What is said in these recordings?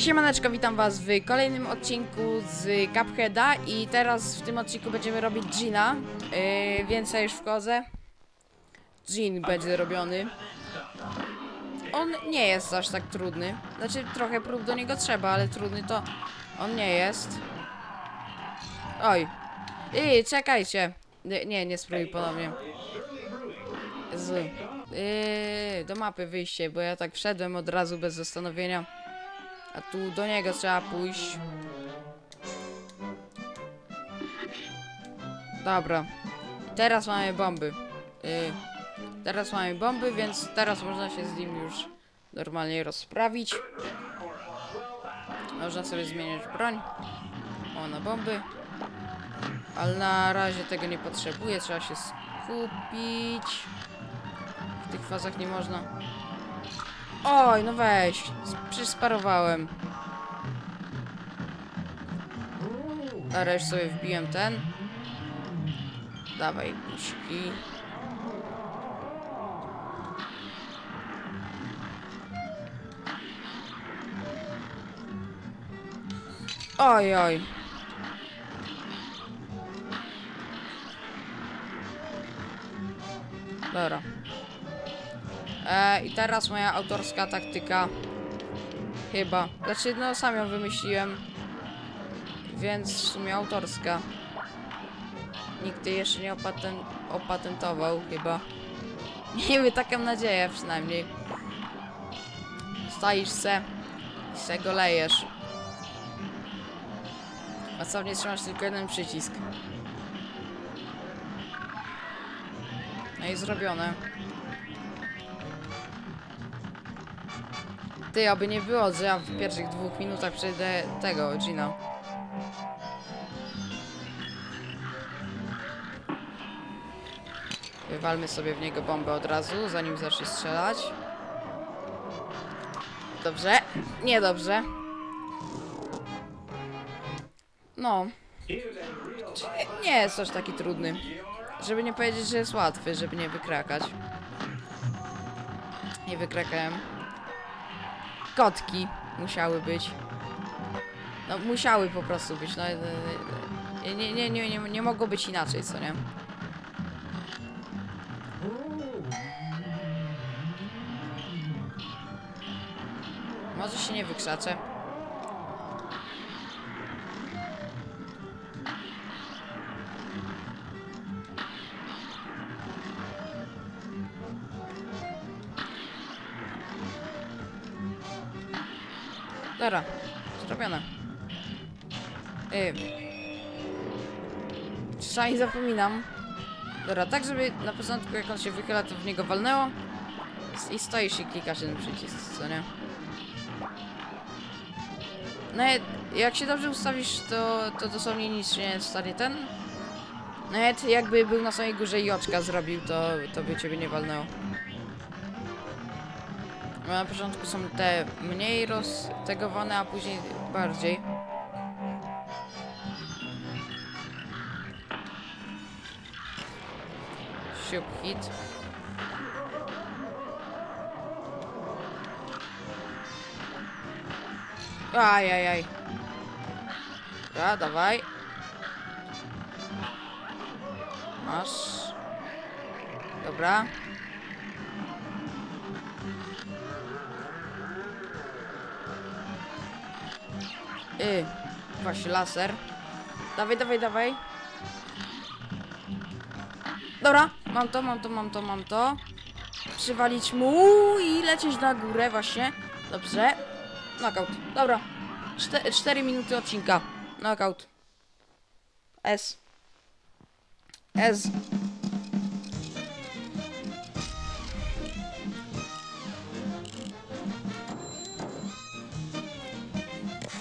Siemaneczko, witam was w kolejnym odcinku z Cupheada i teraz w tym odcinku będziemy robić Gina, yy, więc ja już wchodzę. Gin będzie robiony. On nie jest aż tak trudny, znaczy trochę prób do niego trzeba, ale trudny to on nie jest. Oj, Ej, czekajcie. Nie, nie, nie spróbuj ponownie. Z. Yy, do mapy wyjście, bo ja tak wszedłem od razu bez zastanowienia. A tu do niego trzeba pójść. Dobra. Teraz mamy bomby. Yy, teraz mamy bomby, więc teraz można się z nim już normalnie rozprawić. Można sobie zmieniać broń. O, na bomby. Ale na razie tego nie potrzebuję, trzeba się skupić. W tych fazach nie można. Oj, no weź, s- przecież sparowałem. Dobra, sobie wbiłem ten. Dawaj, buźki. Oj, oj. Dobra. E, I teraz moja autorska taktyka. Chyba. Znaczy, no sam ją wymyśliłem. Więc w sumie autorska. Nikt jej jeszcze nie opaten opatentował, chyba. Miejmy taką nadzieję przynajmniej. Stoisz se i se go lejesz. A co nie trzymasz tylko jeden przycisk. No i zrobione. Ty, aby nie było, że ja w pierwszych dwóch minutach przejdę tego, Gina. Wywalmy sobie w niego bombę od razu, zanim zacznie strzelać. Dobrze. Niedobrze. No. Nie jest aż taki trudny. Żeby nie powiedzieć, że jest łatwy, żeby nie wykrakać. Nie wykrakałem. Kotki musiały być. No musiały po prostu być. No, e, e, nie, nie, nie, nie, nie mogło być inaczej, co nie? Może się nie wykrzaczę. Czasami zapominam. Dobra, tak żeby na początku jak on się wychyla, to w niego walnęło. I stoisz i klikasz jeden przycisk, co nie? No jak- jak się dobrze ustawisz, to, to dosłownie nic się nie stanie ten. Nawet jakby był na samej górze i oczka zrobił, to, to by ciebie nie walnęło. Bo na początku są te mniej roztegowane, a później bardziej. Siup hit. Ajajaj. Dobra, dawaj. Masz. Dobra. Y, właśnie laser. Dawaj, dawaj, dawaj. Dobra, mam to, mam to, mam to, mam to. Przywalić mu i lecieć na górę właśnie. Dobrze. Knockout. Dobra. 4 minuty odcinka. Knockout. S. S.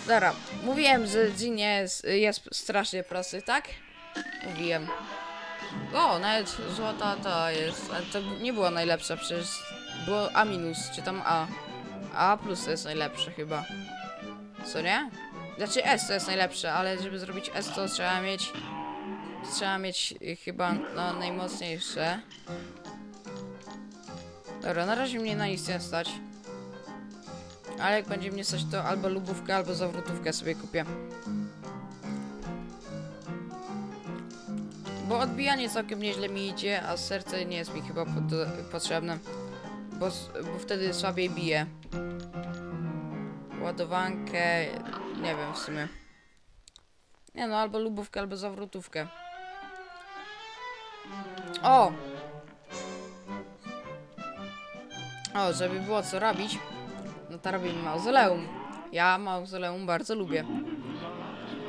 Dobra, mówiłem, że Jin jest, jest strasznie prosty, tak? Mówiłem. O, nawet złota ta jest, ale to nie była najlepsza, przecież było A minus, czy tam A. A plus to jest najlepsze chyba. Co nie? Znaczy S to jest najlepsze, ale żeby zrobić S to trzeba mieć... Trzeba mieć chyba no, najmocniejsze. Dobra, na razie mnie na nic nie stać. Ale jak będzie mnie coś, to albo lubówkę, albo zawrotówkę sobie kupię. Bo odbijanie całkiem nieźle mi idzie, a serce nie jest mi chyba pod, potrzebne. Bo, bo wtedy słabiej bije. Ładowankę, nie wiem w sumie. Nie no, albo lubówkę, albo zawrotówkę. O! O, żeby było co robić, no to robimy mauzoleum. Ja mauzoleum bardzo lubię.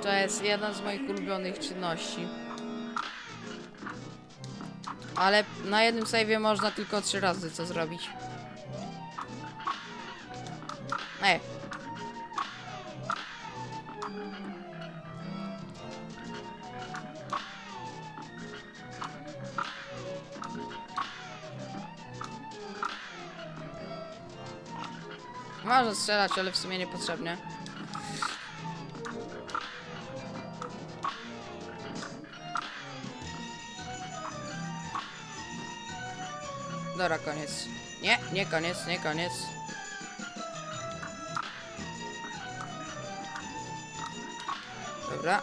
To jest jedna z moich ulubionych czynności. Ale na jednym save'ie można tylko trzy razy co zrobić. Ej. Można strzelać, ale w sumie niepotrzebnie. Dobra, koniec. Nie, nie koniec, nie koniec. Dobra.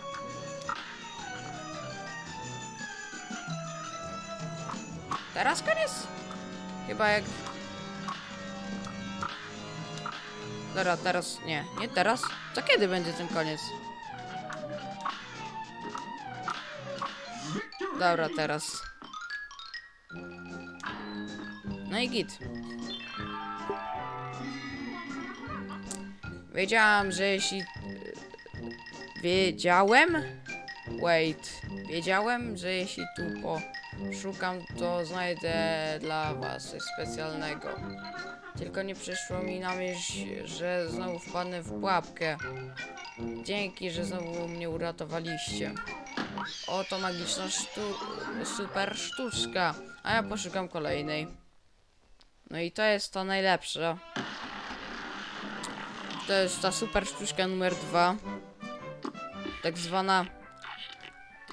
Teraz koniec? Chyba jak... Dobra, teraz nie. Nie teraz? To kiedy będzie ten koniec? Dobra, teraz. I git. Wiedziałam, że jeśli... Wiedziałem? Wait. Wiedziałem, że jeśli tu poszukam, to znajdę dla was coś specjalnego. Tylko nie przyszło mi na myśl, że znowu wpadnę w pułapkę. Dzięki, że znowu mnie uratowaliście. Oto magiczna sztu super sztuczka. A ja poszukam kolejnej. No i to jest to najlepsze. To jest ta super sztuczka numer dwa. Tak zwana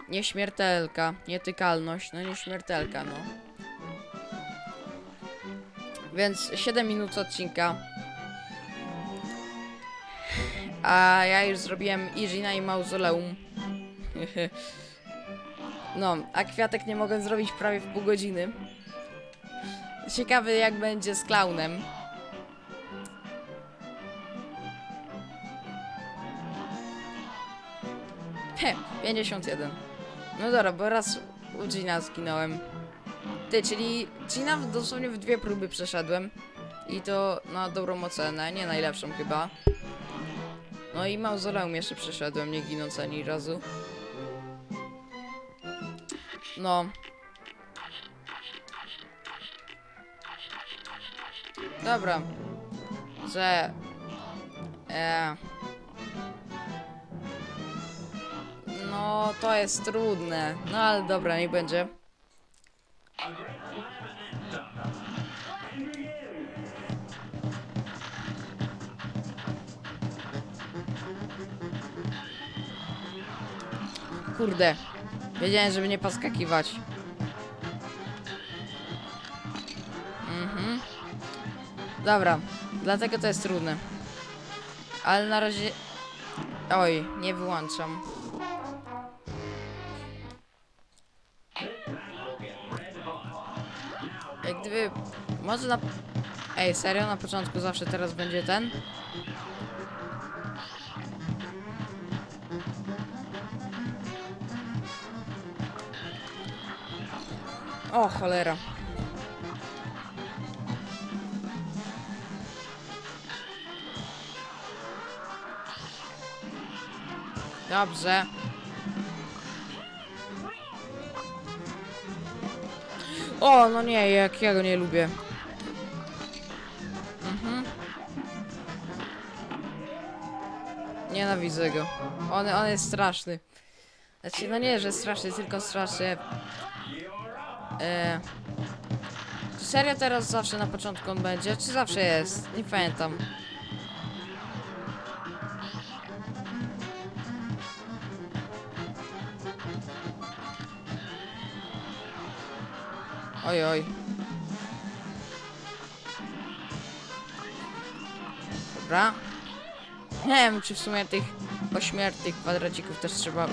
nieśmiertelka, nietykalność, no nieśmiertelka, no. Więc 7 minut odcinka. A ja już zrobiłem Irina i Mauzoleum. No, a kwiatek nie mogę zrobić prawie w pół godziny. Ciekawy jak będzie z klaunem. He, 51. No dobra, bo raz u Gina zginąłem. Ty, czyli Gina dosłownie w dwie próby przeszedłem. I to na dobrą ocenę, nie najlepszą chyba. No i mauzoleum jeszcze przeszedłem, nie ginąc ani razu. No. Dobra. Że... E... No, to jest trudne. No ale dobra, niech będzie. Kurde. Wiedziałem, żeby nie poskakiwać. Dobra. Dlatego to jest trudne. Ale na razie... Oj, nie wyłączam. Jak gdyby... Może na... Ej, serio? Na początku zawsze teraz będzie ten? O, cholera. Dobrze. O, no nie, jak ja go nie lubię. Mhm. Nienawidzę go. On, on jest straszny. Znaczy, no nie, że straszny, tylko straszny. E, czy serio teraz zawsze na początku on będzie? Czy zawsze jest? Nie pamiętam. Oj, oj. Dobra. Nie wiem, czy w sumie tych ośmiertnych kwadracików też trzeba...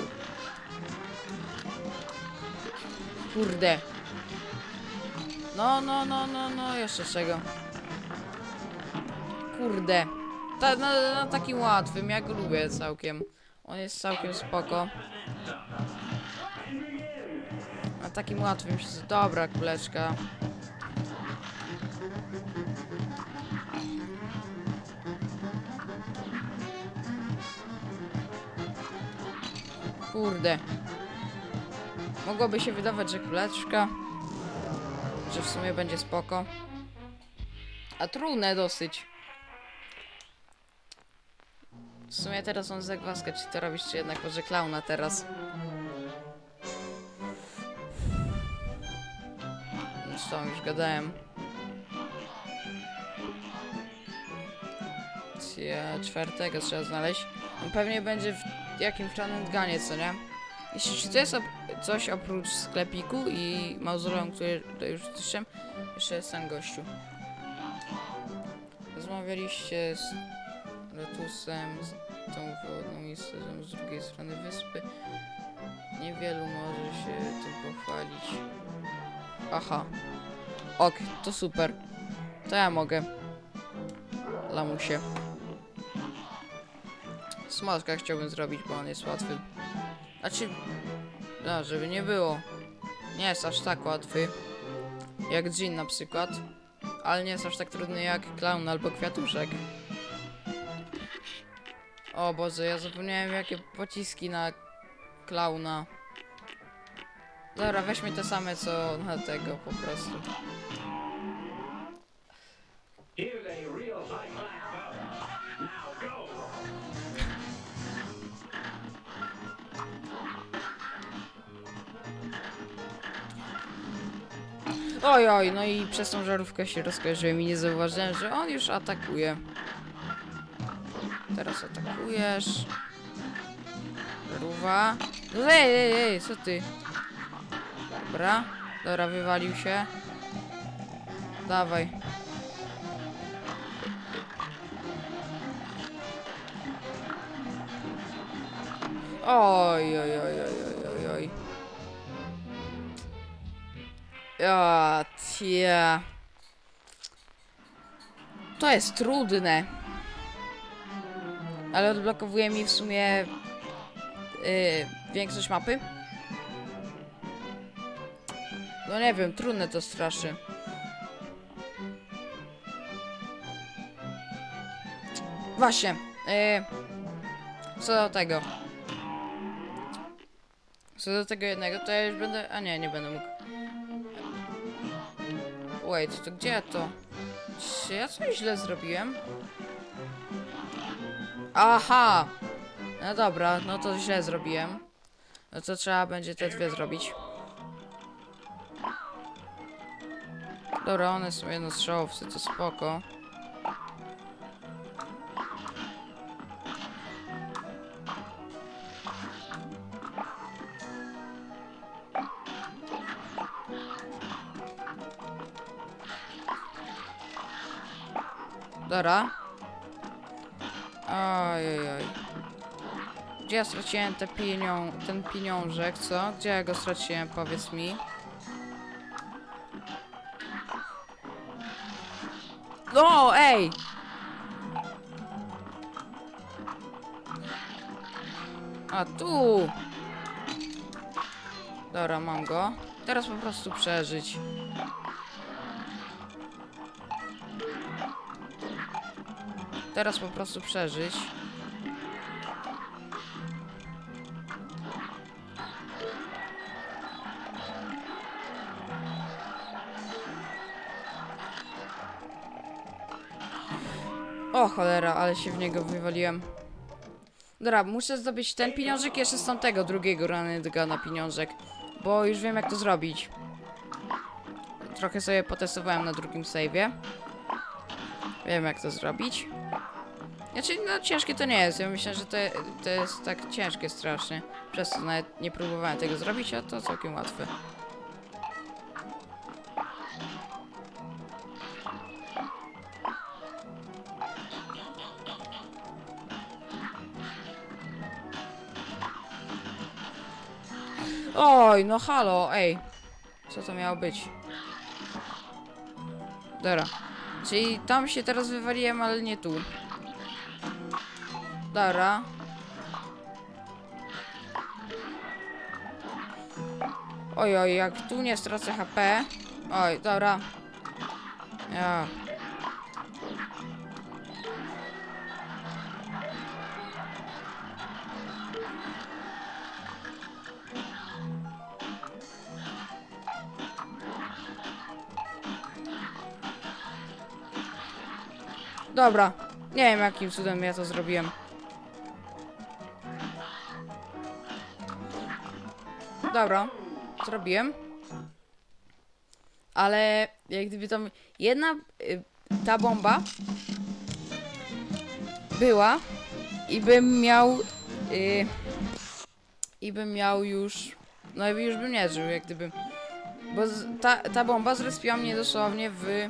Kurde. No, no, no, no, no, jeszcze czego. Kurde. Ta, na, na takim łatwym, ja go lubię całkiem. On jest całkiem spoko. Takim łatwym się... Dobra, kuleczka. Kurde. Mogłoby się wydawać, że kuleczka. Że w sumie będzie spoko. A trudne dosyć. W sumie teraz on zagwaska, czy to robisz, czy jednak może klauna teraz. Co, już gadałem. Cie, czwartego trzeba znaleźć. On pewnie będzie w jakimś Ganie, co nie? Jeśli to jest op coś oprócz sklepiku i mauzoleum, które tutaj już słyszałem, jeszcze jest ten gościu. Rozmawialiście z Letusem, z tą wodną i z, z drugiej strony wyspy. Niewielu może się tym pochwalić. Aha. Ok, to super. To ja mogę. Lamusie. Smoka chciałbym zrobić, bo on jest łatwy. Znaczy, no, żeby nie było. Nie jest aż tak łatwy. Jak Jean na przykład. Ale nie jest aż tak trudny jak Clown albo Kwiatuszek. O Boże, ja zapomniałem jakie pociski na Klauna. Dobra, weźmy te same co na tego po prostu. Oj, oj, no i przez tą żarówkę się rozkojarzyłem i nie zauważyłem, że on już atakuje. Teraz atakujesz. Żarówka. No ej, ej, ej, co ty? Dobra, dobra, wywalił się. Dawaj. Oj, oj, oj, oj, oj, oj. Ja, tia. To jest trudne. Ale odblokowuje mi w sumie yy, większość mapy. No nie wiem, trudne to strasznie. Właśnie. Yy, co do tego. Co do tego jednego, to ja już będę... A nie, nie będę mógł. Wait, to gdzie to? Czy ja coś źle zrobiłem? Aha! No dobra, no to źle zrobiłem. No to trzeba będzie te dwie zrobić. Dobra, one są jednostrzałowce, to spoko. Dobra. Oj, oj, oj. Gdzie ja straciłem te pienią ten pieniążek, co? Gdzie ja go straciłem, powiedz mi. No, ej! A tu! Dobra, mam go. Teraz po prostu przeżyć. Teraz po prostu przeżyć. O cholera, ale się w niego wywaliłem. Dobra, muszę zdobyć ten pieniążek jeszcze z tamtego drugiego rannego na pieniążek. Bo już wiem jak to zrobić. Trochę sobie potestowałem na drugim save'ie. Wiem jak to zrobić. Znaczy, no ciężkie to nie jest. Ja myślę, że to, to jest tak ciężkie strasznie. Przez to nawet nie próbowałem tego zrobić, a to całkiem łatwe. Oj, no halo, ej. Co to miało być? Dobra. Czyli tam się teraz wywaliłem, ale nie tu. Dobra. Oj, oj, jak tu nie stracę HP. Oj, dobra. Ja. Dobra. Nie wiem jakim cudem ja to zrobiłem. Dobra. Zrobiłem. Ale jak gdyby tam jedna y, ta bomba była i bym miał y, i bym miał już no i już bym nie żył jak gdyby bo z, ta, ta bomba zrespiła mnie dosłownie w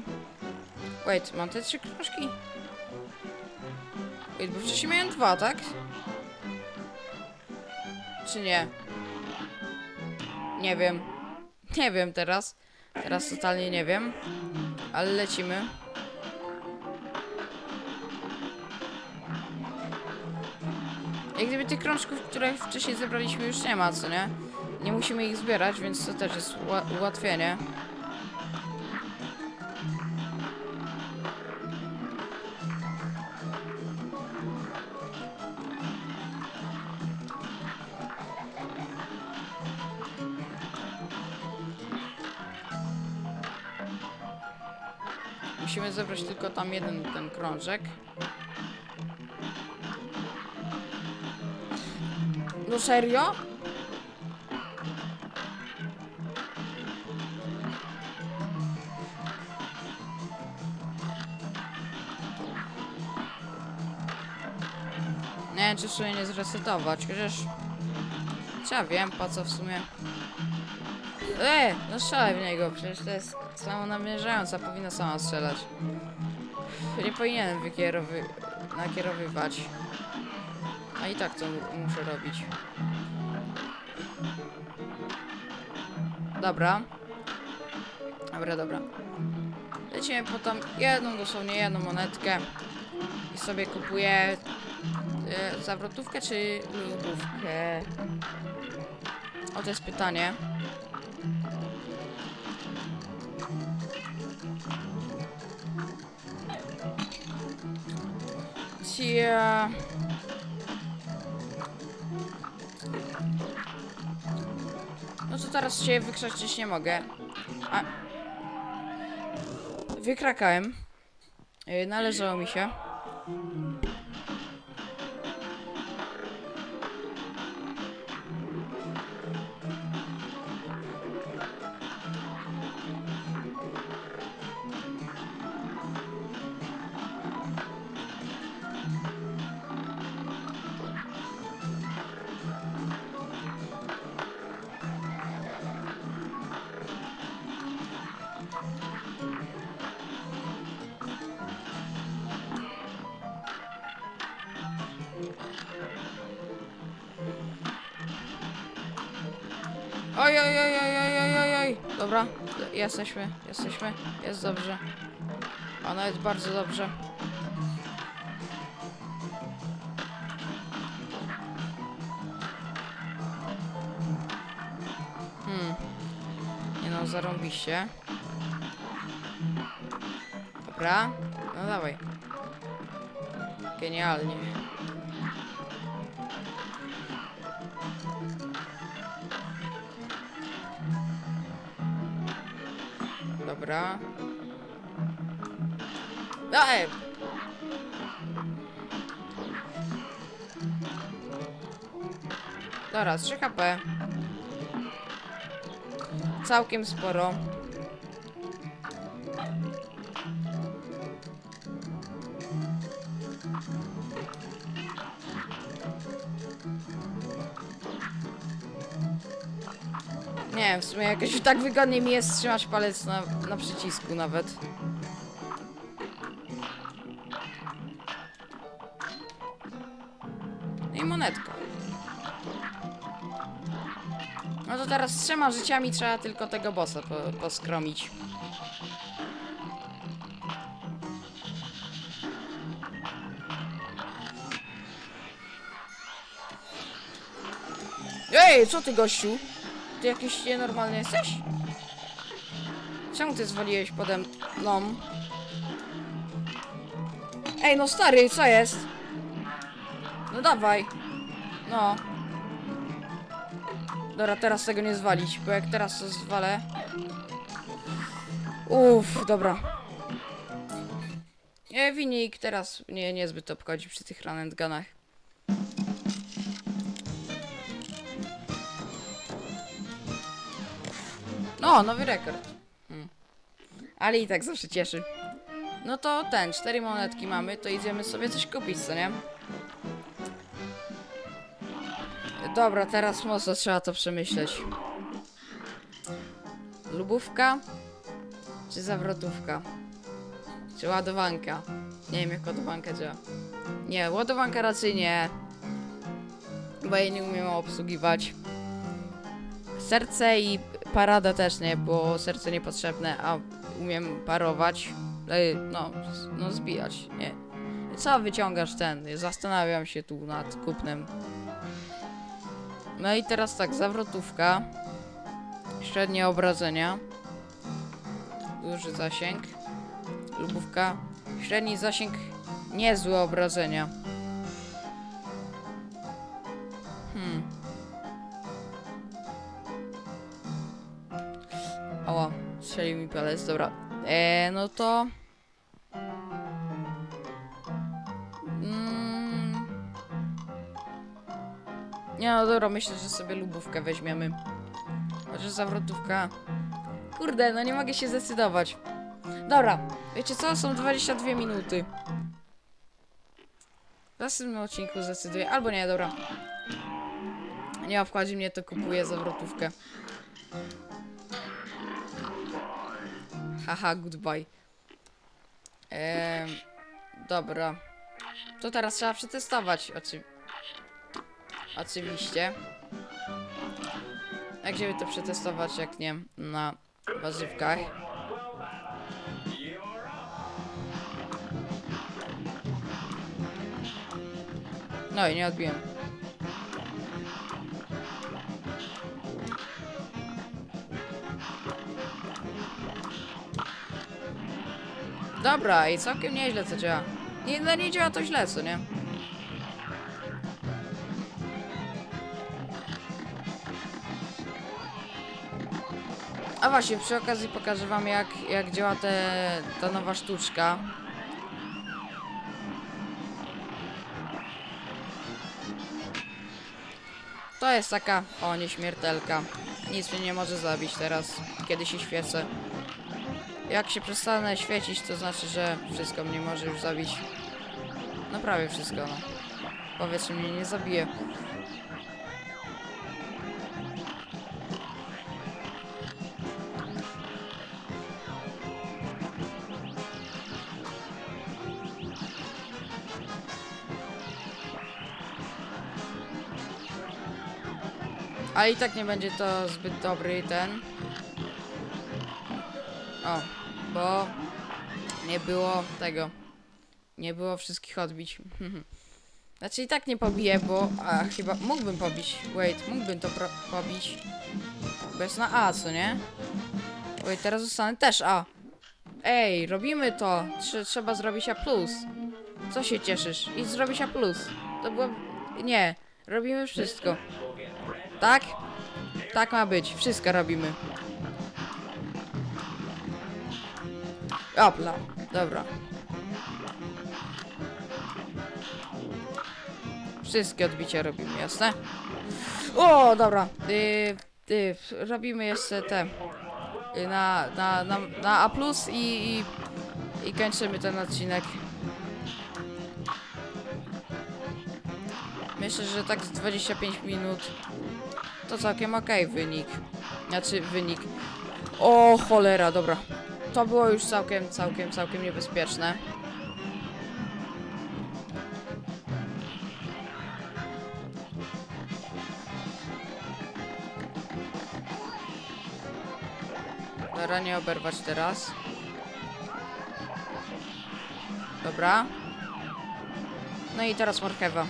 wait, mam te trzy książki? Bo wcześniej miałem dwa, tak? Czy nie? Nie wiem. Nie wiem teraz. Teraz totalnie nie wiem. Ale lecimy. Jak gdyby tych krążków, które wcześniej zebraliśmy już nie ma, co nie? Nie musimy ich zbierać, więc to też jest ułatwienie. Musimy zebrać tylko tam jeden ten krążek. No serio? Nie wiem, czy sobie nie zresetować, chociaż... Ja wiem, po co w sumie... E, no strzelaj w niego, przecież to jest samo namierzająca, powinna sama strzelać. Nie powinienem wykierowy... nakierowywać. A i tak to mu- muszę robić. Dobra. Dobra, dobra. Lecimy po tam jedną, dosłownie jedną monetkę. I sobie kupuję e, zawrotówkę czy lubówkę? O, to jest pytanie. Cia... No to teraz się wykrzaczyć nie mogę. A... Wykrakałem. Yy, Należało mi się. Oj, oj, oj, oj, oj, oj, oj, oj. Dobra, jesteśmy, jesteśmy, jest dobrze. A nawet bardzo dobrze. Hmm. Nie no, zarąbiście. Dobra, no dawaj. Genialnie. Dobra. Ej! Dobra, 3 HP. Całkiem sporo. Sumie jakoś tak wygodnie mi jest trzymać palec na, na przycisku nawet. I monetka. No to teraz z trzema życiami trzeba tylko tego bossa po, poskromić. Ej, co ty gościu? Ty jakiś nienormalny jesteś? Czemu ty zwaliłeś pode mną? Ej, no stary, co jest? No dawaj. No. Dobra, teraz tego nie zwalić, bo jak teraz to zwalę... Uff, dobra. Nie, Winik teraz mnie niezbyt obchodzi przy tych run No, nowy rekord. Hmm. Ale i tak zawsze cieszy. No to ten, cztery monetki mamy, to idziemy sobie coś kupić, co nie? Dobra, teraz mocno trzeba to przemyśleć. Lubówka? Czy zawrotówka? Czy ładowanka? Nie wiem jak ładowanka działa. Nie, ładowanka raczej nie. Bo jej nie umiem obsługiwać. Serce i parada też nie, bo serce niepotrzebne, a umiem parować. No, no zbijać, nie. Co wyciągasz ten? Zastanawiam się tu nad kupnem. No i teraz tak, zawrotówka. Średnie obrażenia. Duży zasięg. Lubówka. Średni zasięg. Niezłe obrażenia. Strzelił mi palec, dobra. Eee, no to... Mm. Nie no dobra, myślę, że sobie lubówkę weźmiemy. Chociaż zawrotówka... Kurde, no nie mogę się zdecydować. Dobra, wiecie co? Są 22 minuty. W następnym odcinku zdecyduję. Albo nie, dobra. Nie obchodzi mnie, to kupuję zawrotówkę. Haha, goodbye. Ehm, dobra. To teraz trzeba przetestować. Oczy... Oczywiście. Jak żeby to przetestować, jak nie na warzywkach. No i nie odbiłem. Dobra, i całkiem nieźle to działa. Nie, no nie działa to źle, co nie? A właśnie, przy okazji pokażę wam jak, jak działa te, ta nowa sztuczka. To jest taka, o, nieśmiertelka. Nic mnie nie może zabić teraz, kiedy się świecę. Jak się przestanę świecić, to znaczy, że wszystko mnie może już zabić. No prawie wszystko, no. Powietrze mnie nie zabije. Ale i tak nie będzie to zbyt dobry ten. O, bo nie było tego. Nie było wszystkich odbić. Znaczy i tak nie pobiję, bo a, chyba mógłbym pobić. Wait, mógłbym to pobić. Bo jest na A, co nie? Wait, teraz zostanę też A. Ej, robimy to. Trze- trzeba zrobić A+. Co się cieszysz? I zrobić A+. To było... Nie. Robimy wszystko. Tak? Tak ma być. Wszystko robimy. Opla. Dobra. Wszystkie odbicia robimy, jasne? O, dobra. Y, y, robimy jeszcze te. Y, na, na, na, na A i, i, i kończymy ten odcinek. Myślę, że tak z 25 minut to całkiem okej wynik. Znaczy wynik. O cholera, dobra to było już całkiem, całkiem, całkiem niebezpieczne. Dobra, nie oberwać teraz. Dobra. No i teraz marchewa.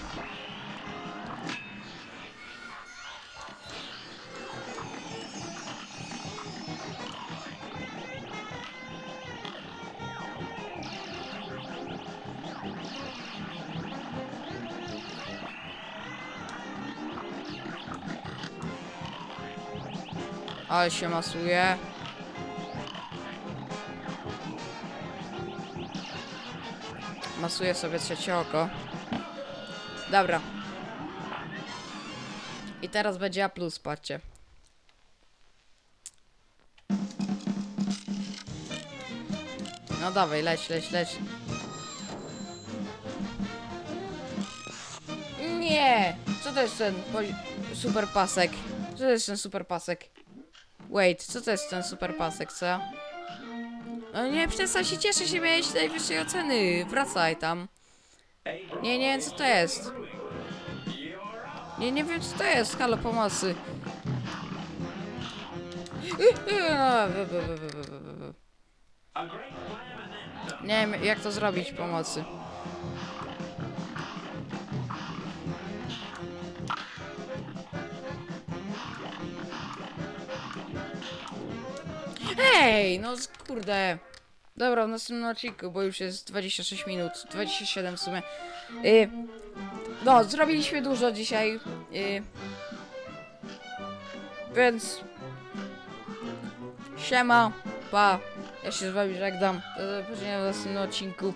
Ale się masuje. Masuję sobie trzecie oko. Dobra. I teraz będzie A+, patrzcie. No dawaj, leć, leć, leć. Nie! Co to jest ten super pasek? Co to jest ten super pasek? Wait, co to jest ten super pasek, co? No nie, przestań się cieszę się, miałeś najwyższej oceny. Wracaj tam. Nie, nie wiem co to jest. Nie, nie wiem co to jest. Halo, pomocy. Nie wiem jak to zrobić pomocy. Hej, no kurde. Dobra, w następnym odcinku, bo już jest 26 minut, 27 w sumie. Y, no, zrobiliśmy dużo dzisiaj. Y, więc... Siema, pa. Ja się z wami żegnam. Do zobaczenia w następnym odcinku.